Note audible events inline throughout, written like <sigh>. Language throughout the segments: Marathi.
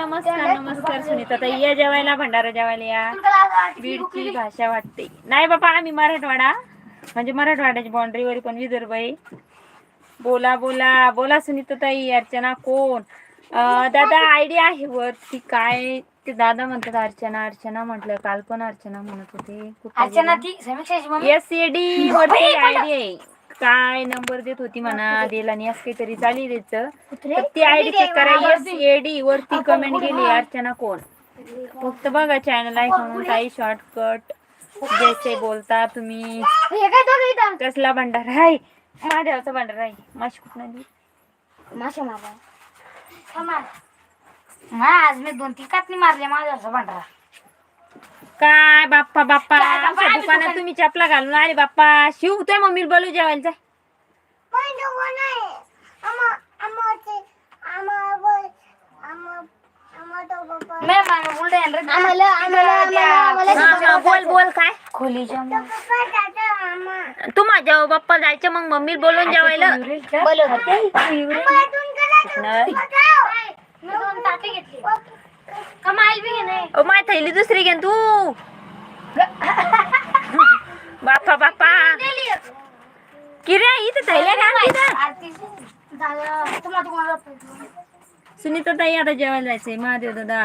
नमस्कार नमस्कार सुनीता ताई. या जेवायला भंडारा जेवायला या. बीडची भाषा वाटते. नाही बाबा आम्ही मराठवाडा. म्हणजे मराठवाड्याच्या बाउंड्रीवर पण विदर्भ आहे बोला बोला. बोला सुनीता ताई अर्चना कोण? दादा आयडिया आहे वरती काय? ते दादा म्हणतात अर्चना अर्चना म्हटलं. काल पण अर्चना म्हणत होते. अर्चना ती समीक्षाची मम्मी? एस ए डी वरती आयडी आहे. काय नंबर देत होती म्हणा दिला आणि असं काहीतरी चाली द्यायचं ती आयडी चेक करा एस ए डी वरती कमेंट गेली अर्चना कोण? फक्त बघा चॅनल आहे म्हणून काही शॉर्टकट जैसे बोलता तुम्ही. हे कसला भंडारा आहे? महादेवाचा भंडारा आहे. माशी कुठं? माशा मारला हा आज. मी दोन तीन कातनी मारले माझ्या भांडरा. काय बाप्पा बाप्पा? काय बाप्पा, आमच्या आम्ही दुकानात दुकान- तुम्ही चपला घालून आले बाप्पा. शिव तुझ्या मम्मीला बोलू जेवायला. जाय मामा हा, हा, बोल बोल काय? खोलीच्या तू माझ्या बाप्पा जायचं मग मम्मीला बोलून जेवायला. नाही. कमाल बी नाही ओ माय थैली दुसरी घे न तू. बाप्पा बाप्पा किरे इथे थैल्या घ्या सुनीता ताई आता जेवायला जायचंय. महादेव दादा.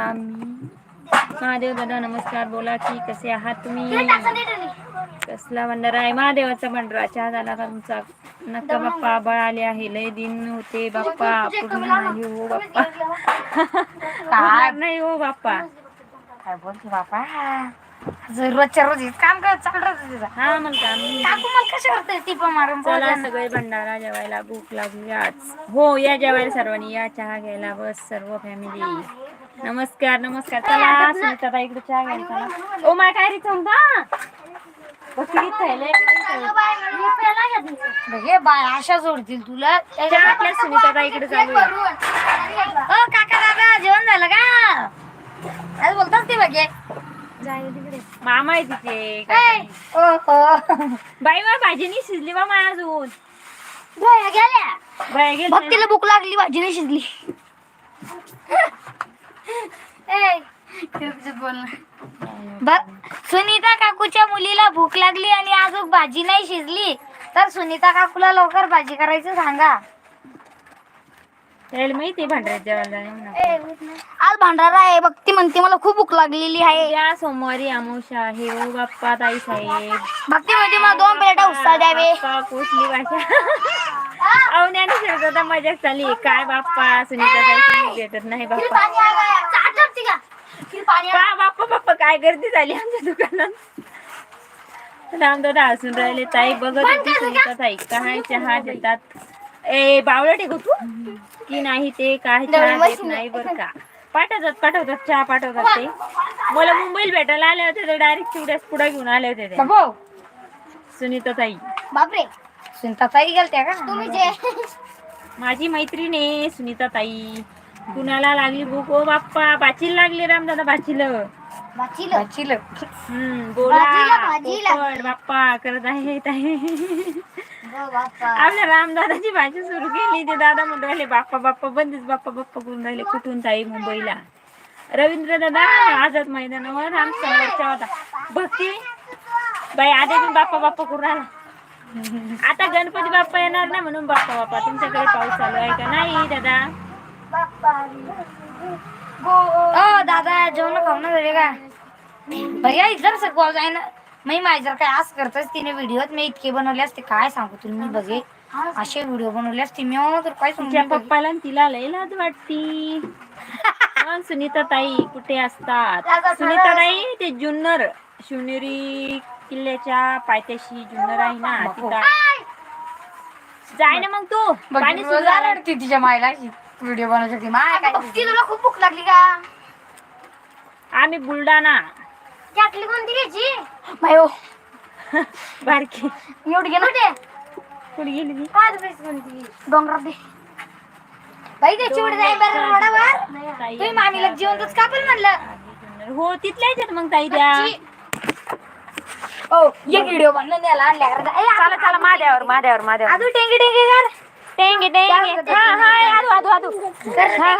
आम्ही. महादेव दादा नमस्कार. बोला की कसे आहात तुम्ही? कसला भंडारा आहे? महादेवाचा भंडारा. चहा झाला का तुमचा. नका बाप्पा बळ आले आहे. लय दिन होते बाप्पा. पूर्ण नाही हो बाप्पा. काय? नाही हो बाप्पा. काय बोलते बापा जर रोजच्या रोज काम करत तिचं. हा काकू मारून चला. सगळे भंडारा जेवायला भूक लागली आज हो या जेवायला सर्वांनी. या चहा घ्यायला बस सर्व फॅमिली नमस्कार नमस्कार. चला सुनीता इकडे चहा घ्यायला ओ माय काय रे चंपा थैले हे बाय आशा जोडतील तुला. चहा आपल्या सुनीता ताई इकडे चालू ओ काका दादा जेवण झालं का? आज बोलतात ते बघे मामा आहे तिथे. बाई वा भाजी नाही शिजली बा माय अजून. भक्तीला भूक लागली भाजी नाही शिजली सुनीता काकूच्या मुलीला भूक लागली आणि अजून भाजी नाही शिजली. तर सुनीता काकूला लवकर भाजी करायचं सांगा. त्याला माहिती आहे भांडऱ्यात जेवायला जाणे म्हणून आज भांडारा आहे भक्ती म्हणते मला खूप भूक लागलेली आहे. या सोमवारी अमावस्या आहे ओ बाप्पा ताई साहेब. भक्ती म्हणते मला दोन प्लेटा उत्साह द्यावे. बाप्पा कुठली भाषा अवण्याने शब्दात मजाक चालली. काय बाप्पा सुनीता ताई तुम्ही भेटत नाही बाप्पा. बाप्पा बाप्पा काय गर्दी झाली आमच्या दुकानात. रामदादा हसून राहिले ताई बघत होती सुनीता ताई काय चहा देतात ए बावळट आहे गं तू? की नाही ते काय चहा देत नाही बरं का? पाठवतात पाठवतात चहा पाठवतात ते. मला मुंबईला भेटायला आले होते तर डायरेक्ट चिवड्यास पुढे घेऊन आले होते ते. बाबू. सुनीता ताई. बापरे. सुनीता ताई गेलत्या का? तुम्ही जे माझी मैत्रीण आहे सुनीता ताई. कुणाला लागली भूक? ओ बाप्पा बाचीला लागली रामदादा बाचीला बाचीला बाचीला हम्म बोला. भाजीला, भाजीला. पोपट बाप्पा करत आहे ताई बाप्पा. आपल्या रामदादाची भाजी सुरू केली. ते दादा म्हणून राहिले बाप्पा बाप्पा बंदच बाप्पा बाप्पा करून राहिले कुठून ताई मुंबईला. रवींद्र दादा आझाद मैदानावर आमचा मोर्चा होता. भक्ती? बाई आधी मी बाप्पा बाप्पा करून आला आता गणपती बाप्पा येणार नाही म्हणून बाप्पा बाप्पा तुमच्याकडे पाऊस चालू आहे का? नाही दादा. ओ दादा जेवण खाऊ ना झाले का भैया इधर से कॉल जाय ना मी जर काय आज करतच तिने व्हिडिओत मी इतके बनवले असते काय सांगू तुला? मी बघे. असे व्हिडिओ बनवले असते मी तर काय सांगू पप्पाला आणि तिला लय लाज वाटती. <laughs> सुनीता ताई कुठे असतात? सुनीता ताई ते जुन्नर शिवनेरी किल्ल्याच्या पायथ्याशी जुन्नर आहे ना तिथं. आहे. जाय ना मग तू. पाणी सुरू झालं. ती तिच्या मायला व्हिडिओ बनवण्यासाठी माय काय तुला खूप भूक लागली का? आम्ही बुलढाणा. त्यातली कोणती घ्यायची? मायो <laughs> बारकी. एवढी घे ना. ते कुठे गेली ती? पाच बेस कोणती? डोंगरात दे. बाई त्याची उडी जाईल बरं रोडावर ताई तुम्ही मामीला जिवंतच कापल म्हणलं. हो तिथल्या मग ताई द्या ओ एक व्हिडिओ आणल्या चला चला माझ्यावर माझ्यावर माझ्यावर अजून टेंगी टेंगी कर. टेंगे टेंगे हा हा आदू आदू आदू। हा हा।